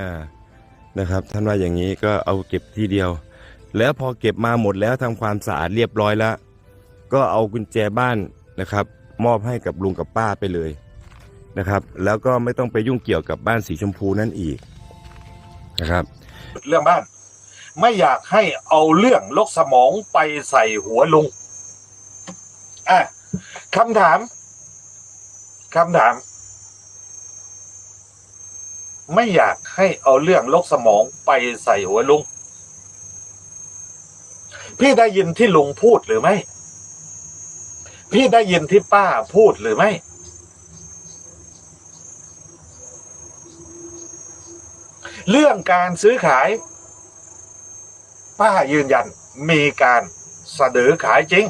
อ่านะครับท่านว่าอย่างนี้ก็เอาเก็บที่เดียว แล้วพอเก็บมาหมดแล้วทำความสะอาดเรียบร้อยแล้ว ก็เอากุญแจบ้านนะครับ มอบให้กับลุงกับป้าไปเลยนะครับ แล้วก็ไม่ต้องไปยุ่งเกี่ยวกับบ้านสีชมพูนั่นอีกนะครับ เรื่องบ้าน ไม่อยากให้เอาเรื่องลกสมองไปใส่หัวลุงอะคำถามคำถาม ไม่อยากให้เอาเรื่องลกสมองไปใส่หัวลุง พี่ได้ยินที่ลุงพูดหรือไม่ พี่ได้ยินที่ป้าพูดหรือไม่ เรื่องการซื้อขาย ป้ายืนยันมีการเสนอขายจริง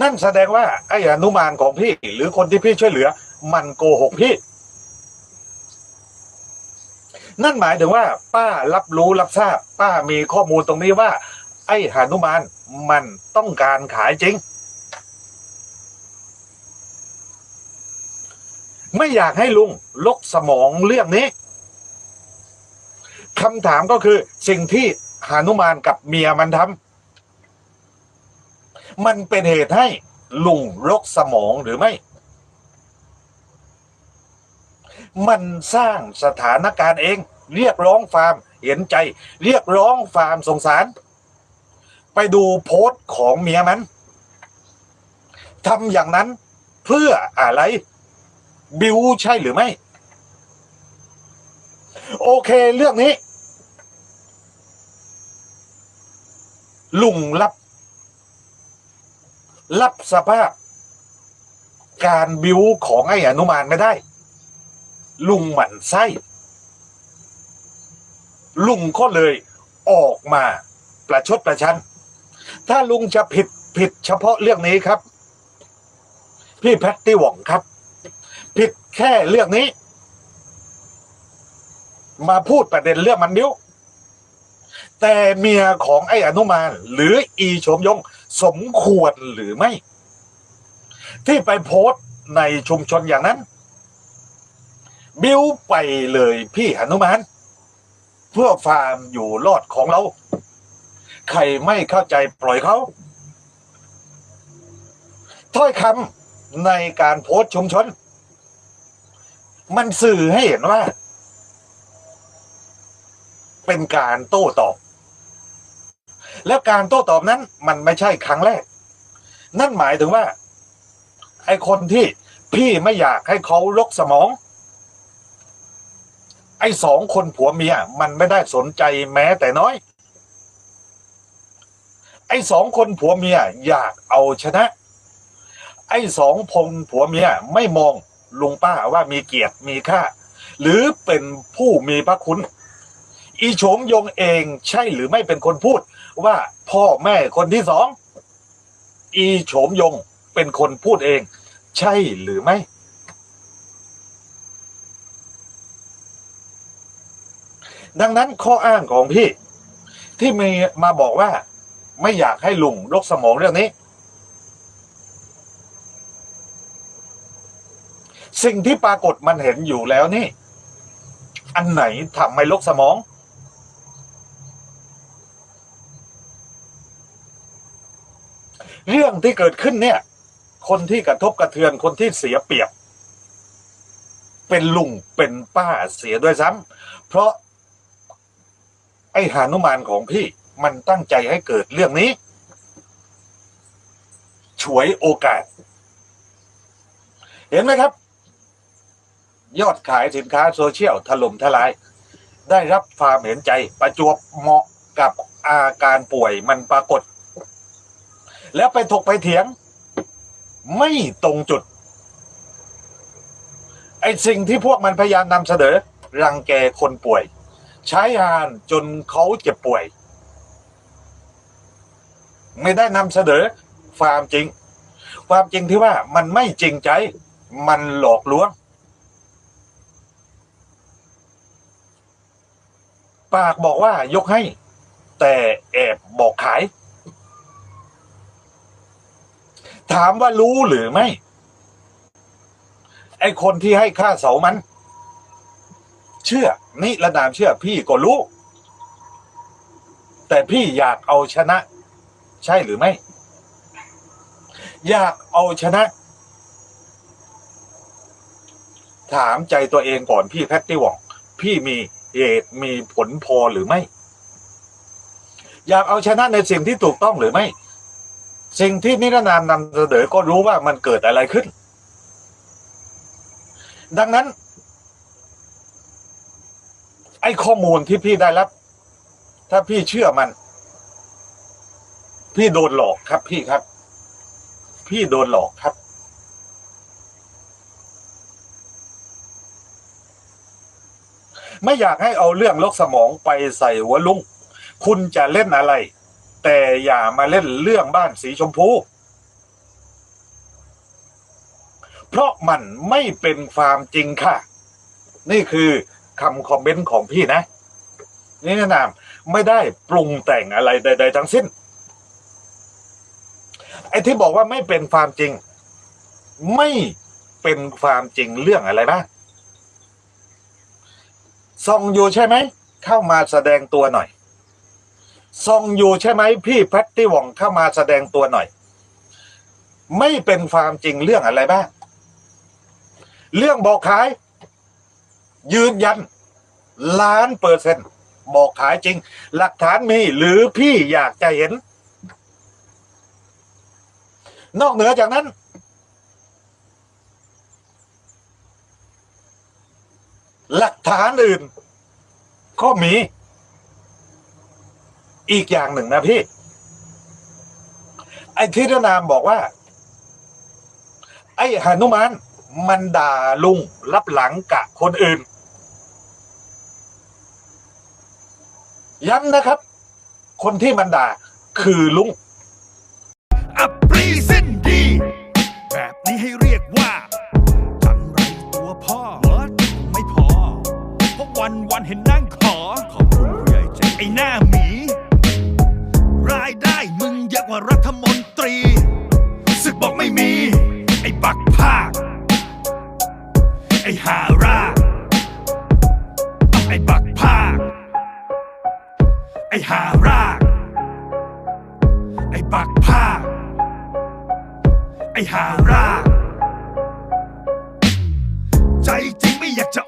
นั่นแสดงว่าไอ้อนุมานของพี่หรือคนที่พี่ช่วยเหลือ มันโกหกพี่ นั่นหมายถึงว่า ป้ารับรู้รับทราบ ป้ามีข้อมูลตรงนี้ว่า ไอ้หานุมานมันต้องการขายจริง ไม่อยากให้ลุงลกสมองเรื่องนี้คำถามก็คือสิ่งที่หานุมานกับเมียมันทำมันเป็นเหตุให้ลุงรกสมองหรือไม่ มันสร้างสถานการณ์เอง เรียกร้องความเห็นใจ เรียกร้องความสงสาร ไปดูโพสต์ของเมียมันทำอย่างนั้นเพื่ออะไร บิวใช่หรือไม่ โอเคเรื่องนี้ ลุงรับ รับสภาพ การบิวของไอ้อนุมานไม่ได้ ลุงหมั่นไส้ ลุงก็เลยออกมาประชดประชัน ถ้าลุงจะผิดผิดเฉพาะเรื่องนี้ครับ พี่แพตตี้หว่องครับ ผิดแค่เรื่องนี้ มาพูดประเด็นเรื่องมันบิ้ว แต่เมียของไอ้อนุมานหรืออีโฉมยงสมควรหรือไม่ ที่ไปโพสต์ในชุมชนอย่างนั้น บิ้วไปเลยพี่หนุมานเพื่อฟาร์มอยู่รอดของเรา ใครไม่เข้าใจปล่อยเขาถ้อยคำในการโพสต์ชุมชน มันสื่อให้เห็นว่า เป็นการโต้ตอบ แล้วการโต้ตอบนั้น มันไม่ใช่ครั้งแรก นั่นหมายถึงว่า ไอ้คนที่พี่ไม่อยากให้เขาลกสมอง อ้สองคนผัวเมียมันไม่ได้สนใจแม้แต่น้อย ไอ้สองคนผัวเมียอยากเอาชนะ ไอ้สองพงผัวเมียไม่มองลุงป้าว่ามีเกียรติมีค่า หรือเป็นผู้มีพระคุณ อีโฉมยงเองใช่หรือไม่เป็นคนพูด ว่าพ่อแม่คนที่สอง อีโฉมยงเป็นคนพูดเอง ใช่หรือไม่ ดังนั้นข้ออ้างของพี่ ที่มีมาบอกว่า ไม่อยากให้ลุงลกสมองเรื่องนี้ สิ่งที่ปรากฏมันเห็นอยู่แล้วนี่ อันไหนทำให้ลกสมอง เรื่องที่เกิดขึ้นเนี่ย คนที่กระทบกระเทือนคนที่เสียเปรียบเป็นลุงเป็นป้าเสียด้วยซ้ำเพราะ ไอ้หานุมานของพี่มันตั้งใจให้เกิดเรื่องนี้ ฉวยโอกาส เห็นไหมครับ ยอดขายสินค้าโซเชียลถล่มทลาย ได้รับความเห็นใจประจวบเหมาะกับอาการป่วยมันปรากฏ แล้วไปถกไปเถียง ไม่ตรงจุด ไอ้สิ่งที่พวกมันพยายามนำเสนอ รังแกคนป่วย ใช้งานจนเขาเจ็บป่วย ไม่ได้นำเสนอความจริง ความจริงที่ว่ามันไม่จริงใจ มันหลอกลวง ปากบอกว่ายกให้ แต่แอบบอกขาย ถามว่ารู้หรือไม่ ไอคนที่ให้ค่าเสามัน เชื่อ นิรนามเชื่อ พี่ก็รู้ แต่พี่อยากเอาชนะ ใช่หรือไม่ อยากเอาชนะ ถามใจตัวเองก่อนพี่แพตตี้วอง พี่มีเหตุมีผลพอหรือไม่ อยากเอาชนะในสิ่งที่ถูกต้องหรือไม่ สิ่งที่นิรนามนำเสนอก็รู้ว่ามันเกิดอะไรขึ้น ดังนั้น ไอ้ข้อมูลที่พี่ได้รับ ถ้าพี่เชื่อมัน พี่โดนหลอกครับพี่ครับ พี่โดนหลอกครับ ไม่อยากให้เอาเรื่องลกสมองไปใส่หัวลุง คุณจะเล่นอะไร แต่อย่ามาเล่นเรื่องบ้านสีชมพู เพราะมันไม่เป็นความจริงค่ะ นี่คือ คำคอมเมนต์ของพี่นะ นี่แนะนำไม่ได้ปรุงแต่งอะไรใด ๆ ทั้งสิ้น ไอ้ที่บอกว่าไม่เป็นความจริง ไม่เป็นความจริงเรื่องอะไรบ้างซองอยู่ใช่ไหม เข้ามาแสดงตัวหน่อยซองอยู่ใช่ไหม พี่แพตตี้วองเข้ามาแสดงตัวหน่อย ไม่เป็นความจริงเรื่องอะไรบ้าง เรื่องบอกขาย ยืนยัน ล้านเปอร์เซ็นต์บอกขายจริง หลักฐานมีหรือพี่อยากจะเห็น นอกเหนือจากนั้น หลักฐานอื่น ก็มี อีกอย่างหนึ่งนะพี่ ไอ้ที่นามบอกว่า ไอ้หนุมานมันด่าลุงรับหลังกะคนอื่น ย้ำนะครับ คนที่มันด่าคือลุงอัปรีเส้นดี แบบนี้ให้เรียกว่าจังไรตัวพ่อเวิร์ดไม่พอ เพราะวันวันเห็นนั่งขอ ขอบคุณผู้ใหญ่ใจไอ้หน้าหมี รายได้มึงเยอะกว่ารัฐมนตรีสึกบอกไม่มี ไอ้บักภาค ไอ้หาราไอ้บัก อ้หาราก ไอ้บักภาค ไอ้หาราก ใจจริงไม่อยากจะ